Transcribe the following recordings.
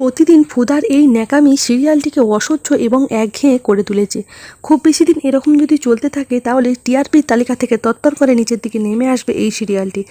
প্রতিদিন ফুদার এই ন্যাকামি সিরিয়ালটিকে অসহ্য এবং একঘেয়ে করে তুলেছে। খুব বেশি দিন এরকম যদি চলতে থাকে, তাহলে টিআরপির তালিকা থেকে তত্তর করে নিচের দিকে নেমে আসবে এই সিরিয়ালটি।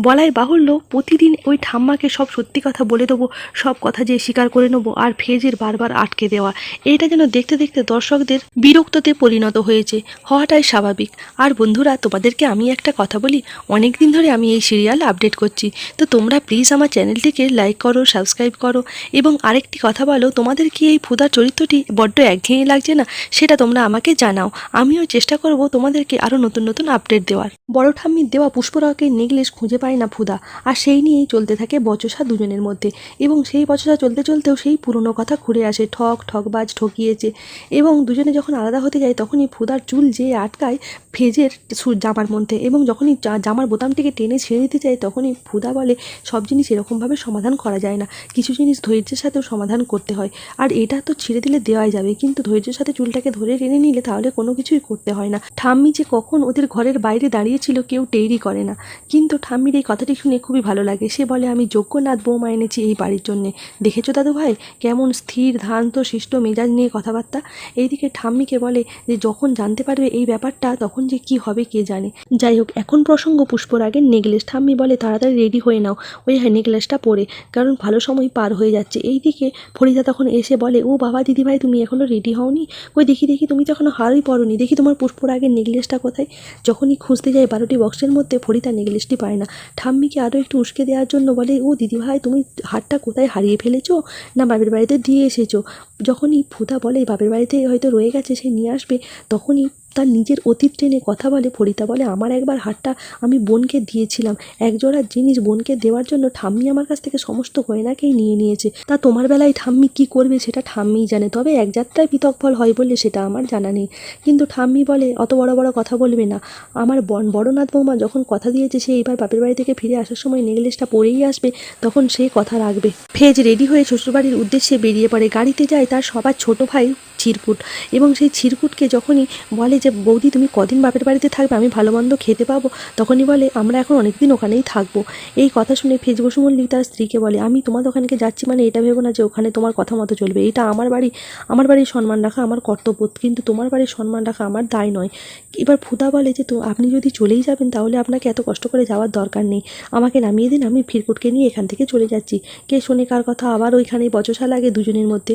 বলাই বাহুল্য, প্রতিদিন ওই ঠাম্মাকে সব সত্যি কথা বলে দেবো, সব কথা যে স্বীকার করে নেব আর ফেজের বারবার আটকে দেওয়া। এটা যেন দেখতে দেখতে দর্শকদের বিরক্ততে পরিণত হয়েছে। হওয়াটাই স্বাভাবিক। আর বন্ধুরা, তোমাদেরকে আমি একটা কথা বলি। অনেক দিন ধরে আমি এই সিরিয়াল আপডেট করছি। তো তোমরা প্লিজ আমার চ্যানেলটিকে লাইক করো, সাবস্ক্রাইব করো এবং আরেকটি কথা বলো, তোমাদের কি এই ফুদার চরিত্রটি বড্ড একঘেয়ে লাগছে না? সেটা তোমরা আমাকে জানাও। আমিও চেষ্টা করব তোমাদেরকে আরও নতুন নতুন আপডেট দেওয়ার। বড় ঠাম্মির দেওয়া পুষ্পরাগের নেকলেস খুঁজে পায় না ফুদা, আর সেই নিয়েই চলতে থাকে বচসা দুজনের মধ্যে। এবং সেই বচসা চলতে চলতেও সেই পুরনো কথা ঘুরে আসে, ঠক, ঠকবাজ ঠকিয়েছে। এবং দুজনে যখন আলাদা হতে যায়, তখনই ফুদার চুল যে আটকায় ফেজের জামার মধ্যে এবং যখনই জামার বোতামটিকে টেনে ছেড়ে দিতে যায়, তখনই ফুদা বলে, সব জিনিস এরকমভাবে সমাধান করা যায় না। কিছু জিনিস ধৈর্যের সাথেও সমাধান করতে হয়। আর এটা তো ছেড়ে দিলে দেওয়াই যাবে। কিন্তু ধৈর্যের সাথে চুলটাকে ধরে টেনে নিলে তাহলে কোনো কিছুই করতে হয় না। ঠাম্মি যে কখন ওদের ঘরের বাইরে দাঁড়িয়েছিল কেউ টেরই করে না। কিন্তু ঠাম্মির এই কথাটি শুনে খুবই ভালো লাগে। সে বলে, আমি যোগ্যনাথ বৌমা এনেছি এই বাড়ির জন্যে। দেখেছ দাদু ভাই কেমন স্থির, ধান্ত, শিষ্ট, মেজাজ নিয়ে কথাবার্তা? এইদিকে ঠাম্মিকে বলে যে, যখন জানতে পারবে এই ব্যাপারটা, তখন যে কি হবে কে জানে? যাই হোক, এখন প্রসঙ্গ পুষ্পরাগের নেকলেস। ঠাম্মি বলে, তাড়াতাড়ি রেডি হয়ে নাও। ওই হ্যাঁ নেকলেসটা পরে। কারণ ভালো সময় পার হয়ে যাচ্ছে। এইদিকে ফরিদা তখন এসে বলে, ও বাবা, দিদিভাই, তুমি এখনও রেডি হওনি? ওই দেখি দেখি, তুমি তো হারই পরনি। দেখি তোমার পুষ্পর আগে নেকলেসটা কোথায়? যখনই খুঁজতে যায় বারোটি বক্সের মধ্যে ফরিদা নেকলেসটি পায় না। ঠাম্মিকে আরও একটু উস্কে দেওয়ার জন্য বলে, ও দিদিভাই, তুমি হারটা কোথায় হারিয়ে ফেলেছো? না, বাপের বাড়িতে দিয়ে এসেছ? যখনই ফুদা বলে, বাপের বাড়িতে হয়তো রয়ে গেছে, সে নিয়ে আসবে। তখনই তার নিজের অতীত টেনে কথা বলে ফরিতা বলে, আমার একবার হারটা আমি বোনকে দিয়েছিলাম। একজোড়া জিনিস বোনকে দেওয়ার জন্য ঠাম্মি আমার কাছ থেকে সমস্ত গয়নাকেই নিয়ে নিয়েছে। তা তোমার বেলায় ঠাম্মি কি করবে সেটা ঠাম্মিই জানে। তবে এক যাত্রায় পৃথক ফল হয় বলে সেটা আমার জানা নেই। কিন্তু ঠাম্মি বলে, অত বড় বড় কথা বলবে না। আমার বন বড়নাথ বৌমা যখন কথা দিয়েছে, সে এবার বাপের বাড়ি থেকে ফিরে আসার সময় নেকলেসটা পরেই আসবে। তখন সে কথা রাখবে। ফেজ রেডি হয়ে শ্বশুরবাড়ির উদ্দেশ্যে বেরিয়ে পড়ে। গাড়িতে যায় তার সবার ছোট ভাই চিরকুট এবং সেই চিরকুটকে যখনই বলে যে, বৌদি, তুমি কদিন বাপের বাড়িতে থাকবে? আমি ভালো মন্দ খেতে পাবো? তখনই বলে, আমরা এখন অনেক দিন ওখানেই থাকব। এই কথা শুনে ফেজ বসু মল্লিক তার স্ত্রীকে বলে, আমি তোমার ওখানকে যাচ্ছি মানে এটা ভেবো না যে, ওখানে তোমার কথা মতো চলবে। এটা আমার বাড়ি, আমার বাড়ির সম্মান রাখা আমার কর্তব্য, কিন্তু তোমার বাড়ির সম্মান রাখা আমার দায় নয়। এবার ফুদা বলে যে, তো আপনি যদি চলেই যাবেন, তাহলে আপনাকে এত কষ্ট করে যাওয়ার দরকার নেই। আমাকে নামিয়ে দিন, আমি ফিরকুটকে নিয়ে এখান থেকে চলে যাচ্ছি। কে শোনে কার কথা, আবার ওইখানে বচসা লাগে দুজনের মধ্যে।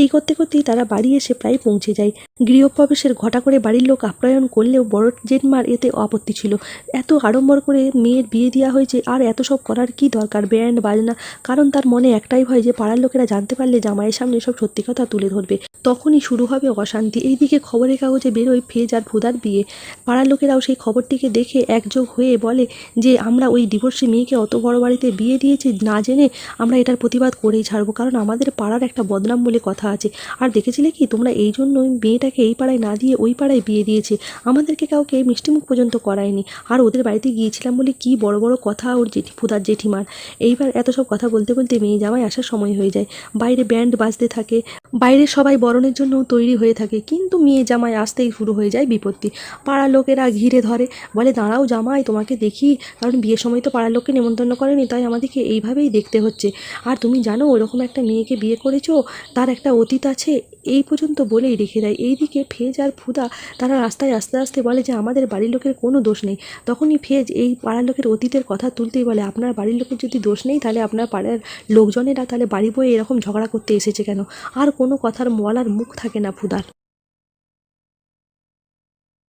এই করতে করতেই তারা বাড়ি এসে প্রায় পৌঁছে যায়। গৃহপ্রবেশের ঘটা করে বাড়ির লোক আপ্যায়ন করলেও বড় জেঠমার এতে আপত্তি ছিল। এত আড়ম্বর করে মেয়ের বিয়ে দেওয়া হয়েছে, আর এত সব করার কি দরকার? ব্যান্ড, বাজনা, কারণ তার মনে একটাই ভয় যে পাড়ার লোকেরা জানতে পারলে জামাইয়ের সামনে সব সত্যি কথা তুলে ধরবে। তখনই শুরু হবে অশান্তি। এইদিকে খবরের কাগজে বেরোয় ফেজ আর ফুদার বিয়ে। পাড়ার লোকেরাও সেই খবরটিকে দেখে একযোগ হয়ে বলে যে, আমরা ওই ডিভোর্সি মেয়েকে অত বড় বাড়িতে বিয়ে দিয়েছি, না জেনে আমরা এটার প্রতিবাদ করেই ছাড়বো, কারণ আমাদের পাড়ার একটা বদনাম বলে কথা আছে। আর দেখেছিলে কি, তোমরা এই জন্যই মেয়েটাকে এই পাড়ায় না দিয়ে ওই পাড়ায় বিয়ে দিয়েছে। আমাদেরকে কাউকে মিষ্টিমুখ পর্যন্ত করায়নি। আর ওদের বাড়িতে গিয়েছিলাম বলে কি বড় বড় কথা ওর জেঠি, ফুদার জেঠিমার। এইবার এত সব কথা বলতে বলতে মেয়ে জামাই আসার সময় হয়ে যায়। বাইরে ব্যান্ড বাজতে থাকে। বাইরে সবাই বরণের জন্য তৈরি হয়ে থাকে। কিন্তু মেয়ে জামাই আসতেই শুরু হয়ে যায় বিপত্তি। পাড়ার লোকেরা ঘিরে ধরে। বলে, দাঁড়াও জামাই, তোমাকে দেখি। কারণ বিয়ের সময় তো পাড়ার লোককে নেমন্তন্ন করেনি, তাই আমাদেরকে এইভাবেই দেখতে হচ্ছে। আর তুমি জানো, ওরকম একটা মেয়েকে বিয়ে করেছ, তার একটা অতীত আছে এই পর্যন্ত বলেই রেখে দেয়। এইদিকে ফেজ আর ফুদা তারা রাস্তায় আসতে আসতে বলে যে, আমাদের বাড়ির লোকের কোনো দোষ নেই। তখনই ফেজ এই পাড়ার লোকের অতীতের কথা তুলতেই বলে, আপনার বাড়ির লোকের যদি দোষ নেই, তাহলে আপনার পাড়ার লোকজনেরা তাহলে বাড়ি বয়ে এরকম ঝগড়া করতে এসেছে কেন? আর কোনো কথার মলার মুখ থাকে না ফুদার।